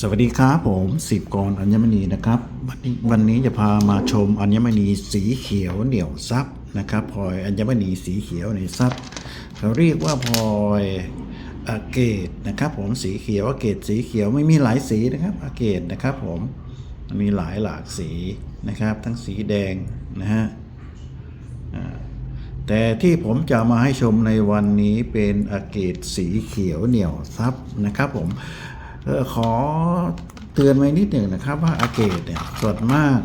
สวัสดีครับผมสิบกรอัญมณีนะครับ วันนี้วันนี้จะพามาชมอัญมณีสีเขียวเหนียวซับนะครับพลอยอัญมณีสีเขียวเหนียวซับเขาเรียกว่าพลอยอาเกตนะครับ ผมสีเขียวอาเกตสีเขียวไม่มีหลายสีนะครับอาเกตนะครับ ผมมีหลายหลากสีนะครับ ทั้งสีแดงนะฮะแต่ที่ผมจะมาให้ชมในวันนี้เป็นอาเกตสีเขียวเหนียวซับนะครับ ผม ออขอเตือนไว้นิดหนึ่งนะครับ ว่าอาเกตเนี่ยส่วนมาก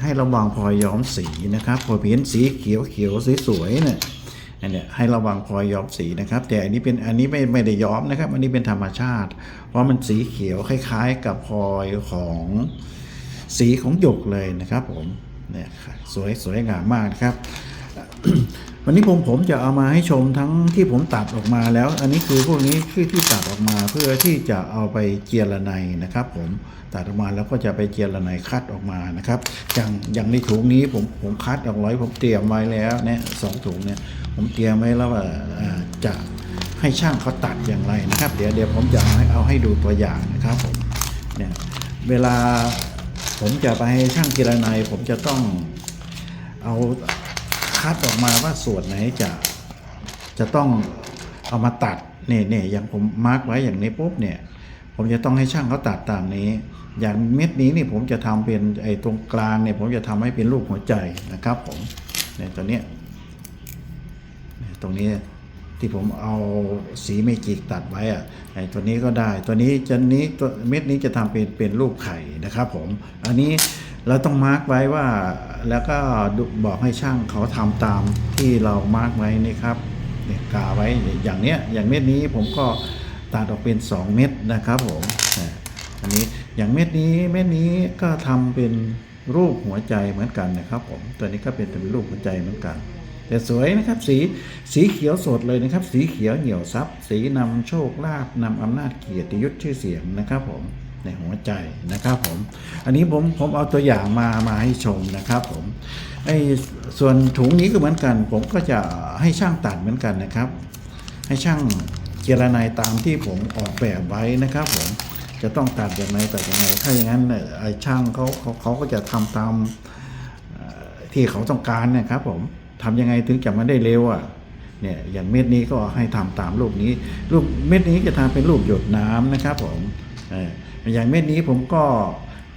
ให้ระวังพลอยย้อมสีนะครับพอเห็นสีเขียวเขียวสวยๆเนี่ยอันเนี้ยให้ระวังพลอยย้อมสีนะครับ แต่อันนี้เป็นอันนี้ไม่ไม่ได้ย้อมนะครับ อันนี้เป็นธรรมชาติ เพราะมันสีเขียวคล้าย ๆ กับพลอยของสีของหยกเลยนะครับผมเนี่ยสวยสวยงามมากนะครับ วันนี้ผมผมจะเอามาให้ชมทั้งที่ผมตัดออกมาแล้ว อันนี้คือพวกนี้คือที่ตัดออกมาเพื่อที่จะเอาไปเจียระไนนะครับ ผมตัดออกมาแล้วก็จะไปเจียระไนคัดออกมานะครับ อย่างอย่างในถุงนี้ผมผมคัดออกร้อยผมเตรียมไว้แล้วเนี่ยสองถุงเนี่ยผมเตรียมไว้แล้วว่าจะให้ช่างเขาตัดอย่างไรนะครับ เดี๋ยวเดี๋ยวผมจะเอาให้เอาให้ดูตัวอย่างนะครับผมเนี่ยเวลาผมจะไปให้ช่างเจียระไนผมจะต้องเอา คัดออกมาว่าส่วนไหนจะจะต้องเอามาตัดเนี่ยเนี่ยอย่างผมมาร์กไว้อย่างนี้ปุ๊บเนี่ยผมจะต้องให้ช่างเขาตัดตามนี้ อย่างเม็ดนี้นี่ผมจะทำเป็นไอ้ตรงกลางเนี่ยผมจะทำให้เป็นรูปหัวใจนะครับผมเนี่ยตัวเนี้ยเนี่ยตรงนี้ ที่ผมเอาสีเมจิกตัดไว้อะไอ้ตัวนี้ก็ได้ตัวนี้จะนี้ตัวเม็ดนี้จะทำเป็นเป็นรูปไข่นะครับผมอันนี้เราต้องมาร์กไว้ว่าแล้วก็บอกให้ช่างเขาทำตามที่เรามาร์กไว้นี่ครับเนี่ยกาไว้อย่างเนี้ยอย่างเม็ดนี้ผมก็ตัดออกเป็น 2 เม็ดนะครับผมอันนี้อย่างเม็ดนี้เม็ดนี้ก็ทำเป็นรูปหัวใจเหมือนกันนะครับผมตัวนี้ก็เป็นเป็นรูปหัวใจเหมือนกัน แต่สวยนะครับสีสีเขียวสดเลยนะครับ สีเขียวเหนียวซับสีนำโชคลาภนำอำนาจเกียรติยศชื่อเสียงนะครับผมในหัวใจนะครับผม อันนี้ผมผมเอาตัวอย่างมามาให้ชมนะครับผมไอ้ส่วนถุงนี้ก็เหมือนกัน ผมก็จะให้ช่างตัดเหมือนกันนะครับ ให้ช่างเจรนายตามที่ผมออกแบบไว้นะครับผมจะต้องตัดอย่างไรตัดอย่างไรถ้าอย่างนั้นไอ้ช่างเขาเขาเขาก็จะทำตามที่เขาต้องการนะครับผม ทำยังไงถึงจะมาได้เร็วอะเนี่ยอย่างเม็ดนี้ก็ให้ทำตามรูปนี้ รูปเม็ดนี้จะทำเป็นรูปหยดน้ำนะครับผมเอออย่างเม็ดนี้ผมก็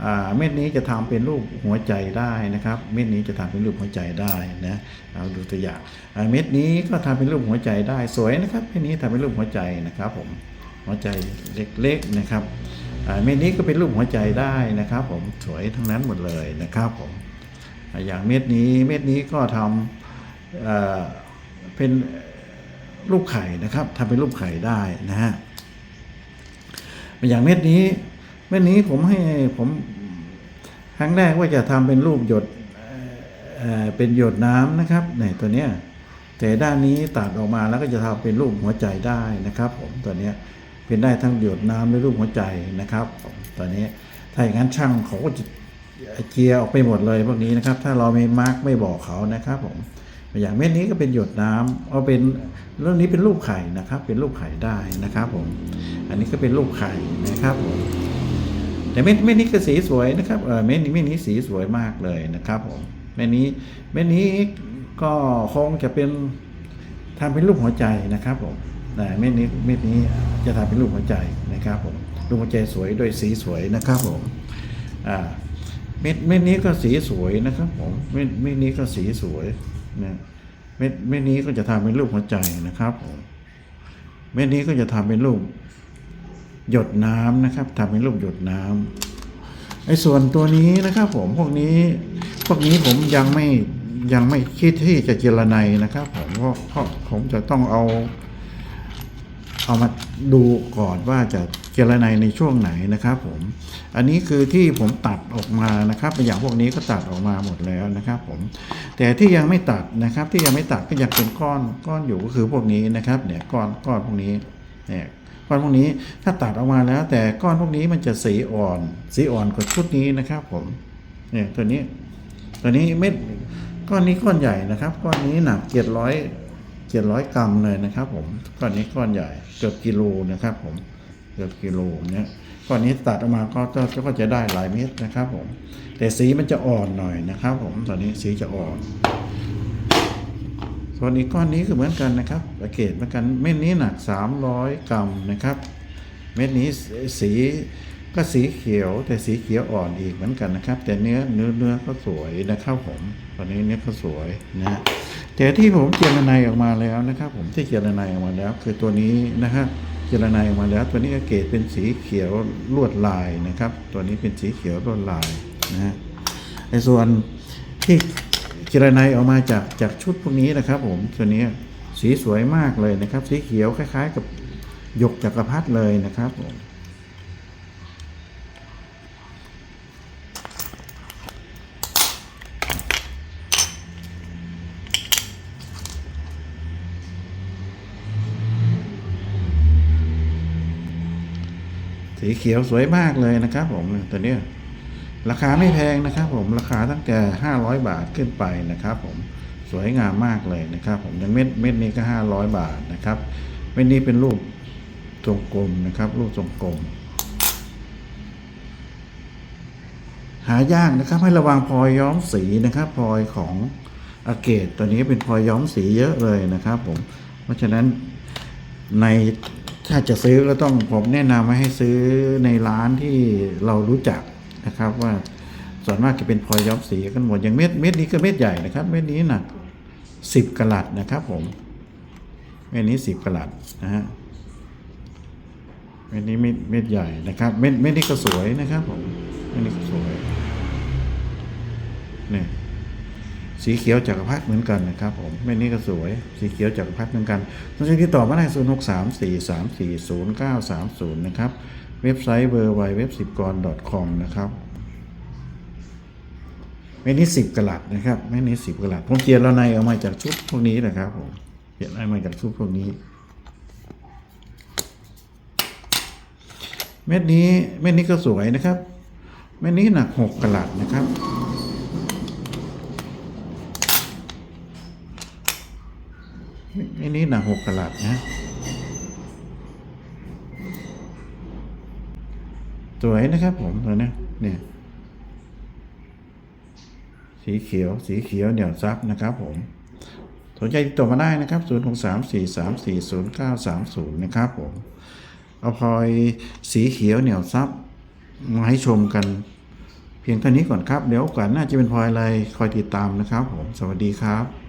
อ่าเม็ดนี้จะทำเป็นรูปหัวใจได้นะครับ เม็ดนี้จะทำเป็นรูปหัวใจได้นะเอาดูตัวอย่างอ่าเม็ดนี้ก็ทำเป็นรูปหัวใจได้สวยนะครับเม็ดนี้ทำเป็นรูปหัวใจนะครับผมหัวใจเล็กๆนะครับอ่าเม็ดนี้ก็เป็นรูปหัวใจได้นะครับ ผมสวยทั้งนั้นหมดเลยนะครับผมอ่าอย่างเม็ดนี้เม็ดนี้ก็ทำ เป็นรูปไข่นะครับทำเป็นรูปไข่ได้นะฮะอย่างเม็ดนี้เม็ดนี้ผมให้ผมครั้งแรกว่าจะทำเป็นรูปหยดเเป็นหยดน้ำนะครับเนี่ยตัวเนี้ยแต่ด้านนี้ตัดออกมาแล้วก็จะทำเป็นรูปหัวใจได้นะครับ ผมตัวเนี้ยเป็นได้ทั้งหยดน้ำและรูปหัวใจนะครับผมตัวนี้ถ้าอย่างนั้นช่างเขาก็จะเจียออกไปหมดเลยพวกนี้นะครับ ถ้าเราไม่มาร์กไม่บอกเขานะครับผม อย่างเม็ดนี้ก็เป็นหยดน้ำเอาเป็นเรื่องนี้เป็นรูปไข่นะครับ เป็นรูปไข่ได้นะครับผม อันนี้ก็เป็นรูปไข่นะครับผมแต่เม็ดเม็ดนี้ก็สีสวยนะครับเออเม็ดนี้เม็ดนี้สีสวยมากเลยนะครับผมเม็ดนี้เม็ดนี้ก็คงจะเป็นทำเป็นรูปหัวใจนะครับผมแต่เม็ดนี้เม็ดนี้จะทำเป็นรูปหัวใจนะครับผมรูปหัวใจสวยโดยสีสวยนะครับผมอ่าเม็ดเม็ดนี้ก็สีสวยนะครับผมเม็ดเม็ดนี้ก็สีสวย นะเม็ดเม็ดนี้ก็จะทำเป็นรูปหัวใจนะครับผมเม็ดนี้ก็จะทำเป็นรูปหยดน้ำนะครับทำเป็นรูปหยดน้ำไอ้ส่วนตัวนี้นะครับ ผมพวกนี้พวกนี้ผมยังไม่ยังไม่คิดที่จะเจรไนนะครับ ผมเพราะผมจะต้องเอา เอามาดูก่อนว่าจะเจรไนในช่วงไหนนะครับผมอันนี้คือที่ผมตัดออกมานะครับอย่างพวกนี้ก็ตัดออกมาหมดแล้วนะครับผมแต่ที่ยังไม่ตัดนะครับที่ยังไม่ตัดก็ยังเป็นก้อนก้อนอยู่ก็คือพวกนี้นะครับเนี่ยก้อนก้อนพวกนี้เนี่ยก้อนพวกนี้ถ้าตัดออกมาแล้ว แต่ก้อนพวกนี้มันจะสีอ่อน สีอ่อนกว่าชุดนี้นะครับผมเนี่ยตัวนี้ตัวนี้เม็ดก้อนนี้ก้อนใหญ่นะครับ ก้อนนี้หนักเจ็ดร้อย เจ็ดร้อยกรัมเลยนะครับผมก้อนนี้ก้อนใหญ่เกือบกิโลนะครับผมเกือบกิโลเนี่ยก้อนนี้ตัดออกมาก็จะก็จะได้หลายเม็ดนะครับผมแต่สีมันจะอ่อนหน่อยนะครับ ผมตอนนี้สีจะอ่อนส่วนอีกก้อนนี้ก็เหมือนกันนะครับสังเกตเหมือนกันเม็ดนี้หนัก 300 กรัมนะครับ เม็ดนี้สี ก็สีเขียวแต่สีเขียวอ่อนอีกเหมือนกันนะครับ แต่เนื้อเนื้อเนื้อก็สวยนะครับผมตอนนี้เนื้อก็สวยนะแต่ที่ผมเจรไนออกมาแล้วนะครับ ผมที่เจรไนออกมาแล้ว คือตัวนี้นะครับเจรไนออกมาแล้ว ตัวนี้เกรดเป็นสีเขียวลวดลายนะครับ ตัวนี้เป็นสีเขียวลวดลายนะฮะในส่วนที่เจรไนออกมาจากจากชุดพวกนี้นะครับ ผมตัวนี้สีสวยมากเลยนะครับ สีเขียวคล้าย ๆ กับหยกจักรพรรดิเลยนะครับผม สีเขียวสวยมากเลยนะครับ ผมตัวนี้ราคาไม่แพงนะครับ ผมราคาตั้งแต่ 500 บาทขึ้นไปนะครับ ผมสวยงามมากเลยนะครับ ผมอย่างเม็ดเม็ดนี้ก็ 500 บาทนะครับเม็ดนี้เป็นรูปทรงกลมนะครับ รูปทรงกลม หายากนะครับ ให้ระวังพลอยย้อมสีนะครับพลอยของอาเกตตัวนี้เป็นพลอยย้อมสีเยอะเลยนะครับ ผมเพราะฉะนั้นใน ถ้าจะซื้อก็ต้องผมแนะนำให้ให้ซื้อในร้านที่เรารู้จักนะครับว่าส่วนมากจะเป็นพลอยย้อมสีกันหมดอย่างเม็ดเม็ดนี้ก็เม็ดใหญ่นะครับ เม็ดนี้หนักสิบกะลัดนะครับ ผม เม็ดนี้สิบกะลัดนะฮะเม็ดนี้เม็ดเม็ดใหญ่นะครับ เม็ดเม็ดนี้ก็สวยนะครับ ผมเม็ดนี้ก็สวยเนี่ย สีเขียวจักรพรรดิเหมือนกันนะครับผมแม่นี้ก็สวย สีเขียวจักรพรรดิเหมือนกันต้องใช้ที่ต่อมาได้ศูนย์หกสามสี่สามสี่ศูนย์เก้าสามศูนย์นะครับ เว็บไซต์เบอร์ไวเว็บสิบกร .com นะครับแม่นี้สิบกะลัดนะครับแม่นี้สิบกะลัดผมเจียนแล้วในเอามาจากชุดพวกนี้นะครับผมเจียนเอามาจากชุดพวกนี้ เม็ดนี้เม็ดนี้ก็สวยนะครับเม็ดนี้หนักหกกะลัดนะครับ อันนี้หนักหกกะลัดนะ สวยนะครับผมตัวนี้เนี่ย สีเขียว สีเขียวเหนียวซับนะครับผมสนใจติดต่อมาได้นะครับ 0 6 3 4 3 4 0 9 3 0 นะครับผม เอาพลอยสีเขียวเหนียวซับมาให้ชมกัน เพียงเท่านี้ก่อนครับ เดี๋ยวกาสหน้าจะเป็นพลอยอะไร คอยติดตามนะครับผม สวัสดีครับ